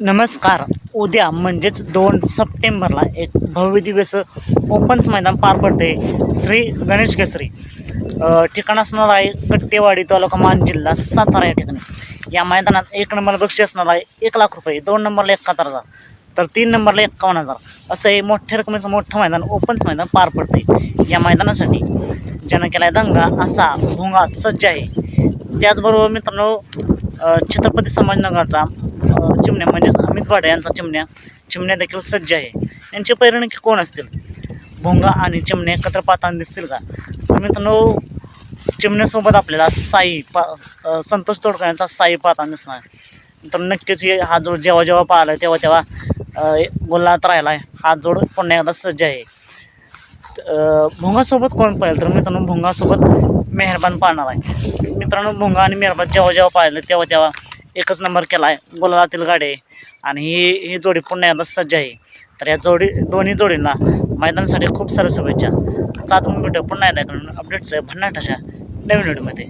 नमस्कार. उद्या म्हणजेच दोन सप्टेंबरला एक भव्य दिवस ओपन्स मैदान पार पडते. श्री गणेश केसरी. ठिकाण असणार आहे कट्टेवाडी तालुका मान जिल्हा सातारा या ठिकाणी. या मैदानात एक नंबरला बक्षी असणार आहे एक लाख रुपये दोन नंबरला एकाहत्तर हजार तर तीन नंबरला एक्कावन्न हजार. असं हे मोठ्या रकमेचं मोठं मैदान ओपन्स मैदान पार पडते. या मैदानासाठी ज्यानं केला आहे दंगा असा भोंगा सज्ज आहे. त्याचबरोबर मित्रांनो छत्रपती समाजनगरचा चिमण्या म्हणजेच अमित भाडे यांचा चिमण्या चिमण्या देखील सज्ज आहे. यांचे पैरण कोण असतील? भोंगा आणि चिमण्या एकत्र पाहताना दिसतील का? तर मित्रांनो चिमण्यासोबत आपल्याला साई पा संतोष तोडकर यांचा साई पाहताना दिसणार. तर नक्कीच हे हा जोड जेव्हा जेव्हा पाहिला तेव्हा तेव्हा अ, गुल्हात राहिला आहे. हा जोड पुन्हा एकदा सज्ज आहे. भोंगासोबत कोण पाहिलं? तर मित्रांनो भोंगासोबत मेहरबान पाहणार आहे. मित्रांनो भुंगा आणि मेहरबान जेव्हा जेव्हा पाहिलं तेव्हा तेव्हा एकच नंबर केला आहे गोलातील गाडी. आणि ही ही जोडी पुन्हा एकदा सज्ज आहे. तर या जोडी दोन्ही जोडींना मैदानासाठी खूप साऱ्या शुभेच्छा. चालून भेटू पुन्हा एकदा करून अपडेट्स भन्नाट अशा नवीन व्हिडिओमध्ये